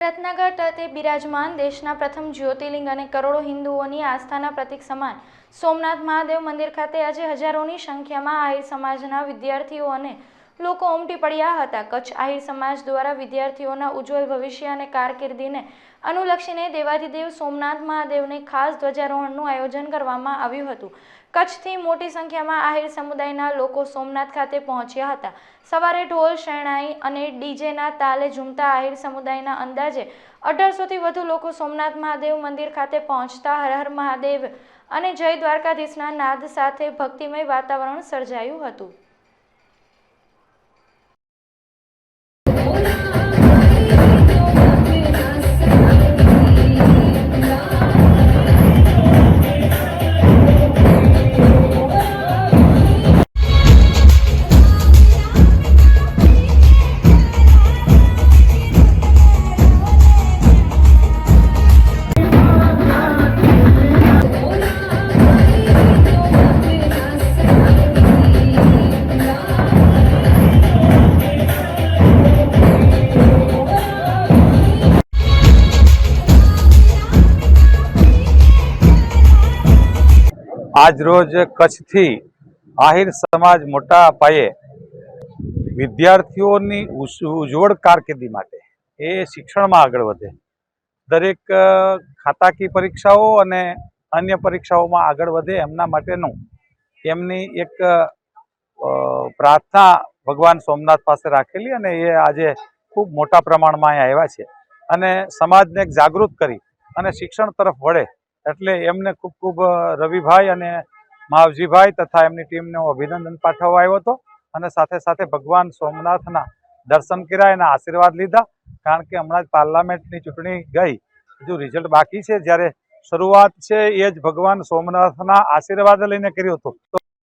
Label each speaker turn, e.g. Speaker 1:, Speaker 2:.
Speaker 1: રત્નાગર તટે બિરાજમાન દેશના પ્રથમ જ્યોતિર્લિંગ અને કરોડો હિન્દુઓની આસ્થાના પ્રતિક સમાન. સોમનાથ મહાદેવ મંદિર ખાતે આજે હજારોની સંખ્યામાં આહિર સમાજના વિદ્યાર્થીઓ અને લોકો ઉમટી પડ્યા હતા. કચ્છ આહિર સમાજ દ્વારા વિદ્યાર્થીઓના ઉજ્જવલ ભવિષ્ય અને કારકિર્દીને અનુલક્ષીને દેવાધિદેવ સોમનાથ મહાદેવને ખાસ ધ્વજારોહણનું આયોજન કરવામાં આવ્યું હતું. કચ્છથી મોટી સંખ્યામાં આહિર સમુદાયના લોકો સોમનાથ ખાતે પહોંચ્યા હતા. સવારે ઢોલ, શરણાઈ અને ડીજેના તાલે ઝૂમતા આહિર સમુદાયના અંદાજે અઢારસોથી વધુ લોકો સોમનાથ મહાદેવ મંદિર ખાતે પહોંચતા હર હર મહાદેવ અને જય દ્વારકાધીશના નાદ સાથે ભક્તિમય વાતાવરણ સર્જાયું હતું.
Speaker 2: આજ રોજ કચ્છથી આહિર સમાજ મોટા પાયે વિદ્યાર્થીઓની ઉજ્જવળ કારકિર્દી માટે એ શિક્ષણમાં આગળ વધે. દરેક ખાતાકી પરીક્ષાઓ અને અન્ય પરીક્ષાઓમાં આગળ વધે એમના માટેનું એમની એક પ્રાર્થના ભગવાન સોમનાથ પાસે રાખેલી અને એ આજે ખૂબ મોટા પ્રમાણમાં અહીંયા આવ્યા છે. અને સમાજને એક જાગૃત કરી અને શિક્ષણ તરફ વળે એટલે એમને ખૂબ ખૂબ રવિભાઈ અને માવજીભાઈ તથા એમની ટીમને હું અભિનંદન પાઠવવા આવ્યો હતો અને સાથે સાથે ભગવાન સોમનાથના દર્શન કર્યા, એના આશીર્વાદ લીધા. કારણ કે હમણાં જ પાર્લામેન્ટની ચૂંટણી ગઈ. હજુ રિઝલ્ટ બાકી છે. જ્યારે શરૂઆત છે એ જ ભગવાન સોમનાથના આશીર્વાદ લઈને કર્યો હતો.